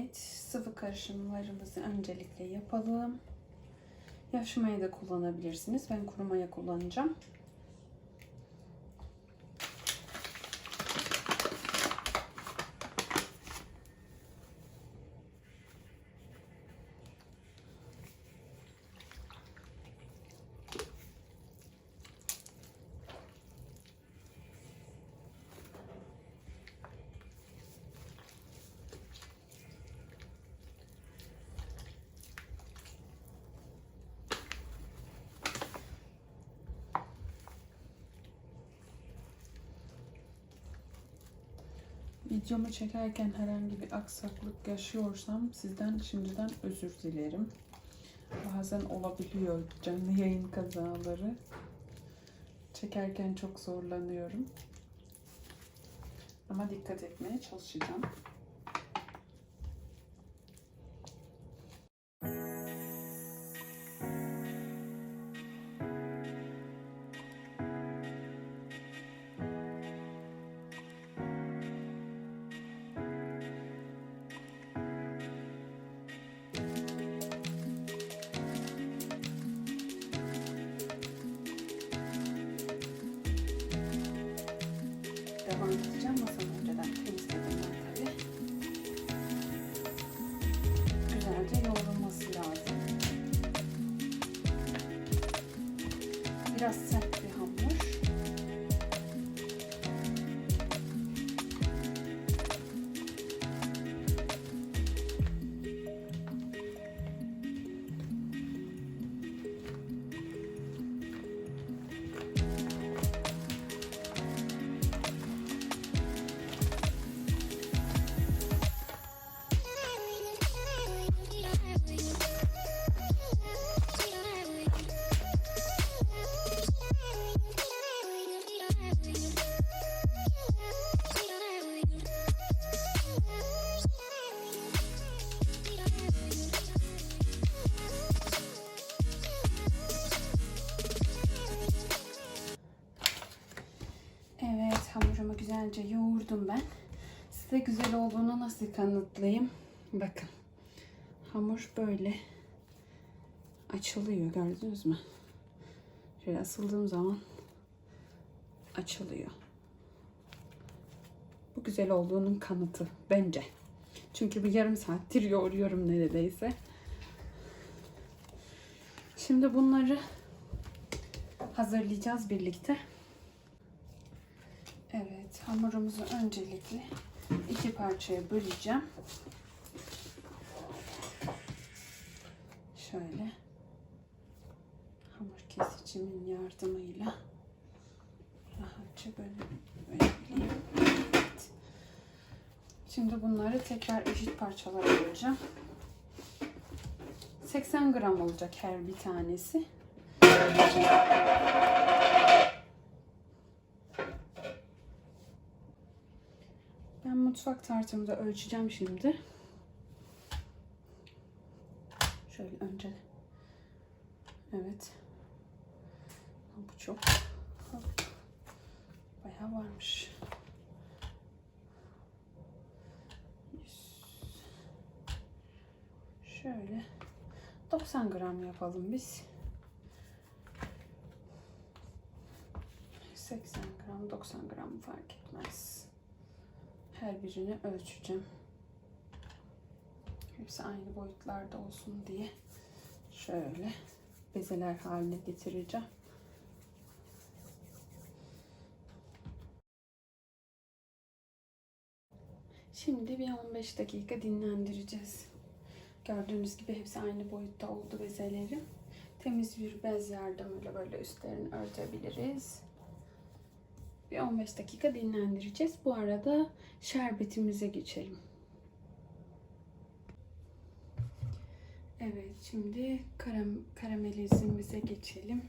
Evet, sıvı karışımlarımızı öncelikle yapalım. Yaş maya da kullanabilirsiniz. Ben kuru maya kullanacağım. Videomu çekerken herhangi bir aksaklık yaşıyorsam sizden şimdiden özür dilerim. Bazen olabiliyor canlı yayın kazaları. Çekerken çok zorlanıyorum. Ama dikkat etmeye çalışacağım. Olduğunu nasıl kanıtlayayım? Bakın. Hamur böyle açılıyor gördünüz mü? Şöyle asıldığım zaman açılıyor. Bu güzel olduğunun kanıtı bence. Çünkü bir yarım saattir yoğuruyorum neredeyse. Şimdi bunları hazırlayacağız birlikte. Evet, hamurumuzu öncelikle iki parçaya böleceğim. Şöyle hamur kesicimin yardımıyla rahatça bölebileyim. Evet. Şimdi bunları tekrar eşit parçalara böleceğim. 80 gram olacak her bir tanesi. Mutfak tartımda ölçeceğim şimdi. Şöyle önce. Evet. Bu çok. Bayağı varmış. Şöyle 90 gram yapalım biz. 80 gram 90 gram fark etmez. Her birini ölçeceğim. Hepsi aynı boyutlarda olsun diye şöyle bezeler haline getireceğim. Şimdi bir 15 dakika dinlendireceğiz. Gördüğünüz gibi hepsi aynı boyutta oldu bezelerim. Temiz bir bez yardımıyla böyle üstlerini örtebiliriz. Bir 15 dakika dinlendireceğiz. Bu arada şerbetimize geçelim. Evet, şimdi karam karamelizimize geçelim.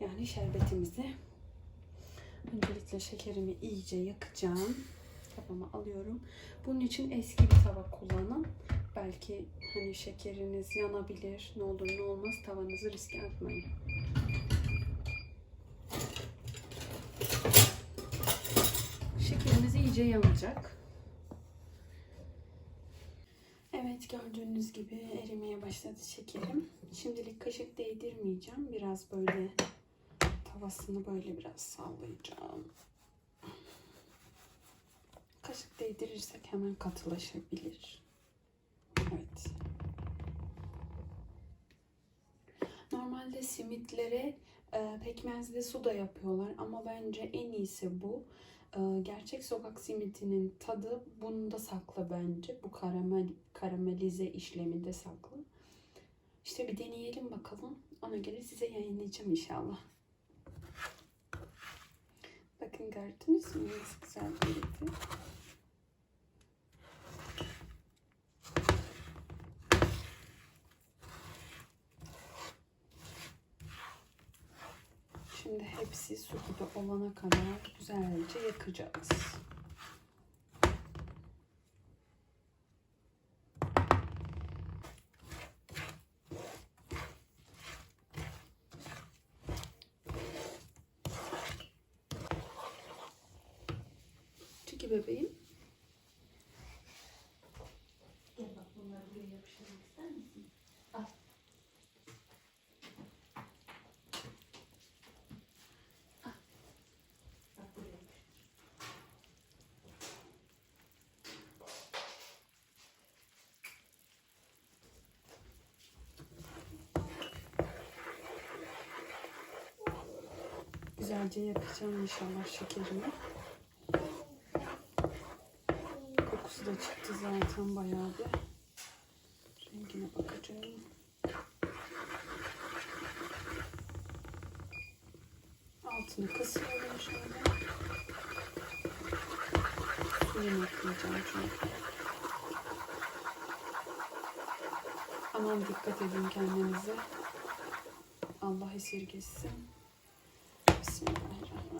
Yani şerbetimize. Öncelikle şekerimi iyice yakacağım. Tabağıma alıyorum. Bunun için eski bir tava kullanın. Belki hani şekeriniz yanabilir. Ne olur ne olmaz tavanızı riske atmayın. İyice yanacak. Evet gördüğünüz gibi erimeye başladı şekerim. Şimdilik kaşık değdirmeyeceğim. Biraz böyle tavasını böyle biraz sallayacağım. Kaşık değdirirsek hemen katılaşabilir. Evet. Normalde simitlere e, pekmezli su da yapıyorlar ama bence en iyisi bu. E, gerçek sokak simitinin tadı bunda saklı bence. Bu karamel karamelize işleminde saklı. İşte bir deneyelim bakalım. Ona göre size yayınlayacağım inşallah. Bakın gördünüz mü? Güzel eridi. Şimdi hepsi su gibi olana kadar güzelce yakacağız. Çeki bebeğim. Güzelce yakacağım inşallah şekerimi. Kokusu da çıktı zaten bayağı bir. Rengine bakacağım. Altını kısıyorum şöyle. Suyunu ekleyeceğim çünkü. Aman dikkat edin kendinize. Allah esirgesin.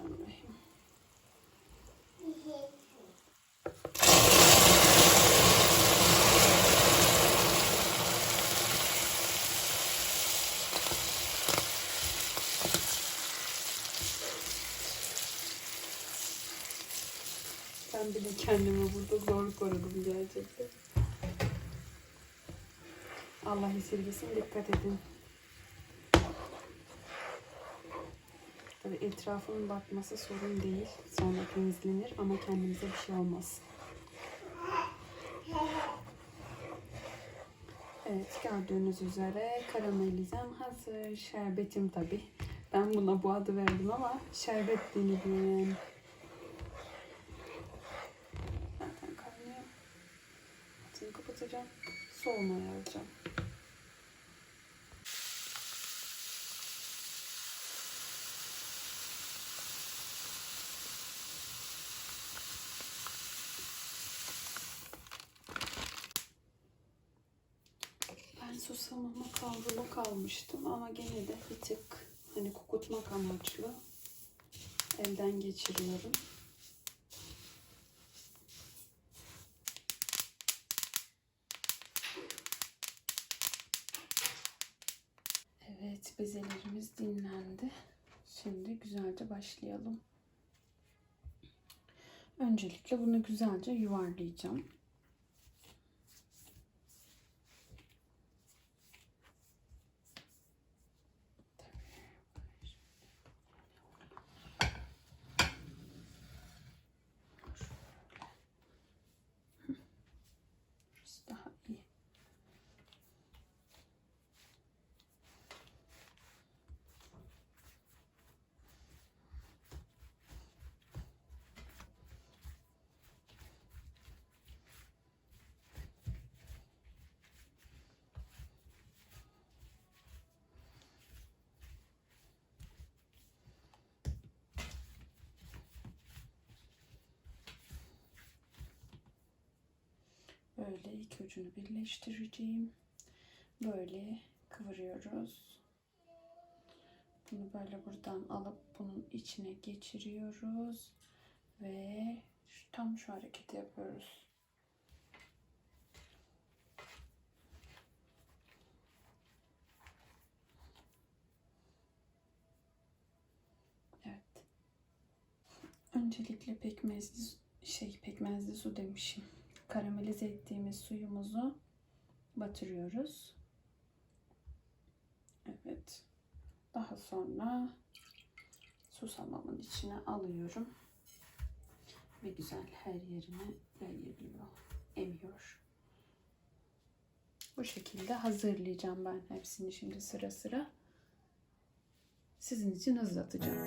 Bismillahirrahmanirrahim. Ben bile kendimi burada zor korudum gerçekten. Allah esirgesin dikkat edin. Tabii etrafının batması sorun değil. Sonra temizlenir ama kendimize bir şey olmaz. Evet gördüğünüz üzere karamelizem hazır. Şerbetim tabii. Ben buna bu adı verdim ama şerbet deniliyor. Zaten kaynıyor. Altını kapatacağım. Soğumaya alacağım. Ben susamama kavruluk almıştım ama gene de bir tık hani kokutmak amaçlı elden geçiriyorum. Evet bezelerimiz dinlendi. Şimdi güzelce başlayalım. Öncelikle bunu güzelce yuvarlayacağım. Böyle iki ucunu birleştireceğim. Böyle kıvırıyoruz. Bunu böyle buradan alıp bunun içine geçiriyoruz. Ve tam şu hareketi yapıyoruz. Evet. Öncelikle pekmezli şey pekmezli su demişim. Karamelize ettiğimiz suyumuzu batırıyoruz. Evet. Daha sonra susamamın içine alıyorum. Ve güzel her yerine yayılıyor, emiyor. Bu şekilde hazırlayacağım ben hepsini şimdi sıra sıra. Sizin için hızlatacağım.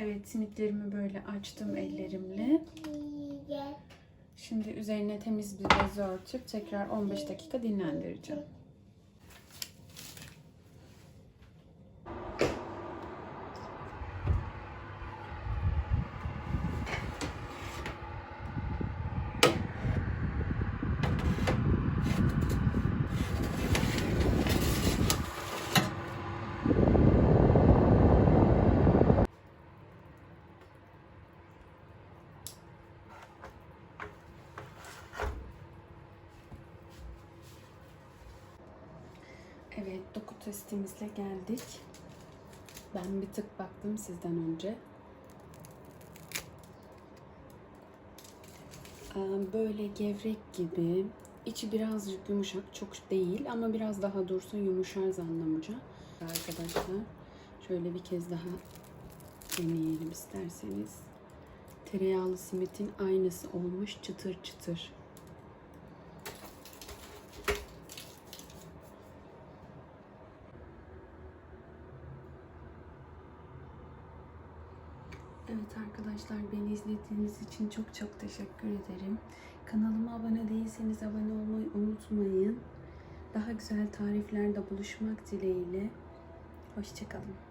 Evet simitlerimi böyle açtım ellerimle. Şimdi üzerine temiz bir bez örtüp tekrar 15 dakika dinlendireceğim. Evet, doku testimizle geldik. Ben bir tık baktım sizden önce. Ee, Böyle gevrek gibi. İçi birazcık yumuşak, çok değil ama biraz daha dursa yumuşar zannımca. Arkadaşlar şöyle bir kez daha deneyelim isterseniz. Tereyağlı simitin aynısı olmuş çıtır çıtır. Evet arkadaşlar beni izlediğiniz için çok çok teşekkür ederim. Kanalıma abone değilseniz abone olmayı unutmayın. Daha güzel tariflerde buluşmak dileğiyle. Hoşçakalın.